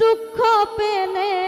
দুঃখ পেলে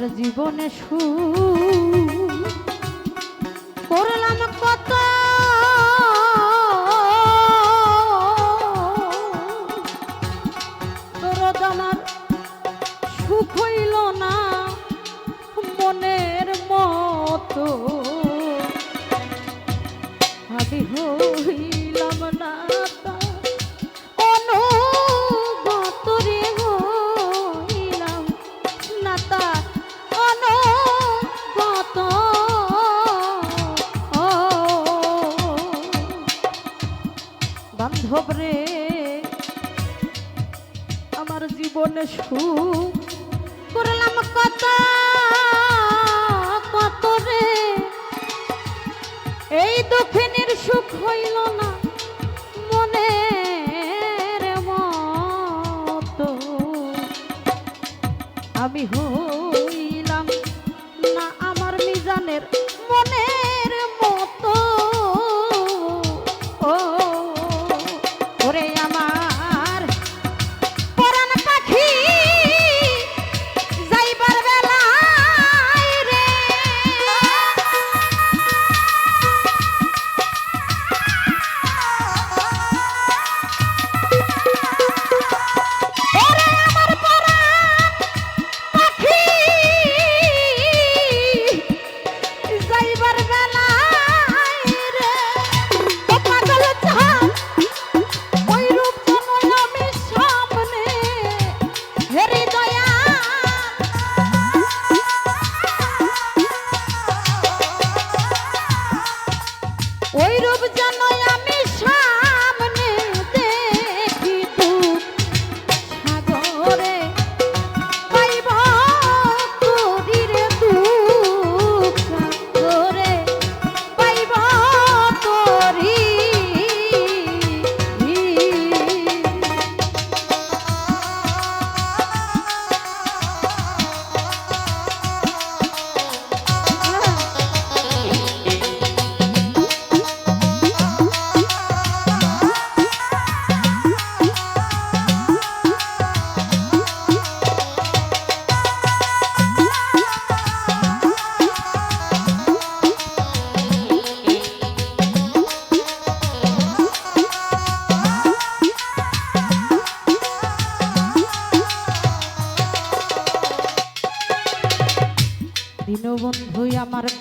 আমার জীবনে সুখ আমার জীবন শু করলাম কত কত রে। এই দক্ষিণের সুখ হইল না মনে আমি হো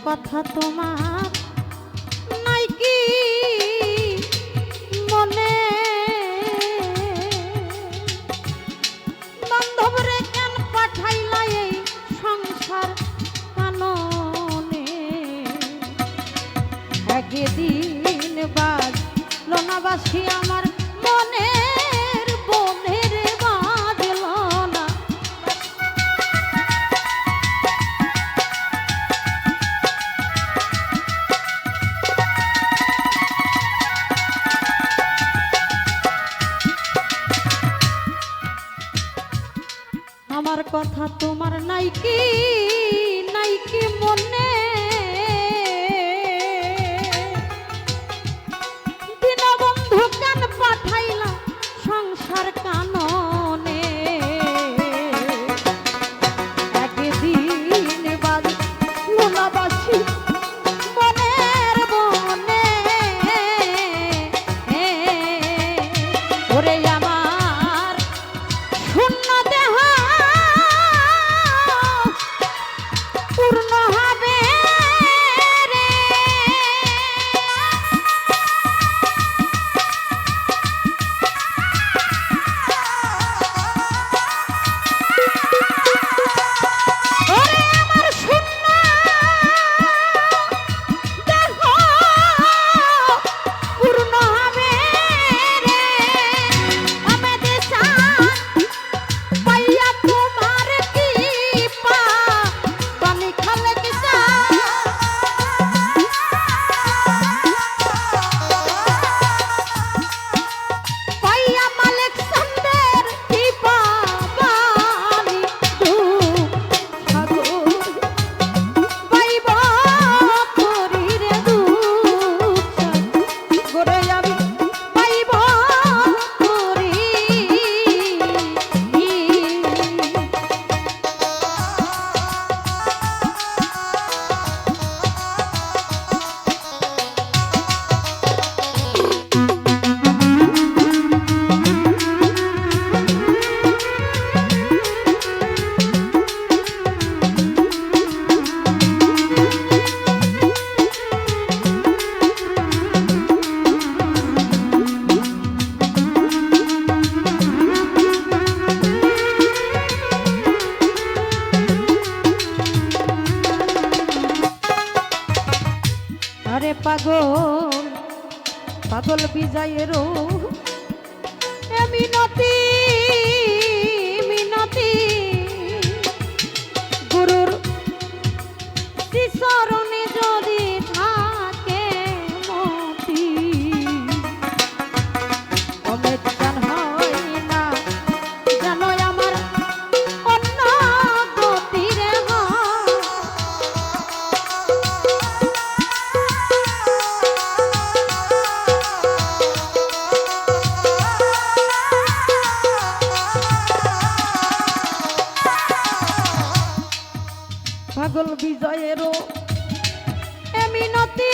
কথা তোমার নাই কি মনে? বান্ধব রে কেন পাঠাইলা এই সংসার কাননে? একদিন বাজ লোনাবাসী আমার মনে। কথা তোমার নাই কি? অচল বিজয়েরও এমিনতি পাগল বিজয়েরও এমিনতি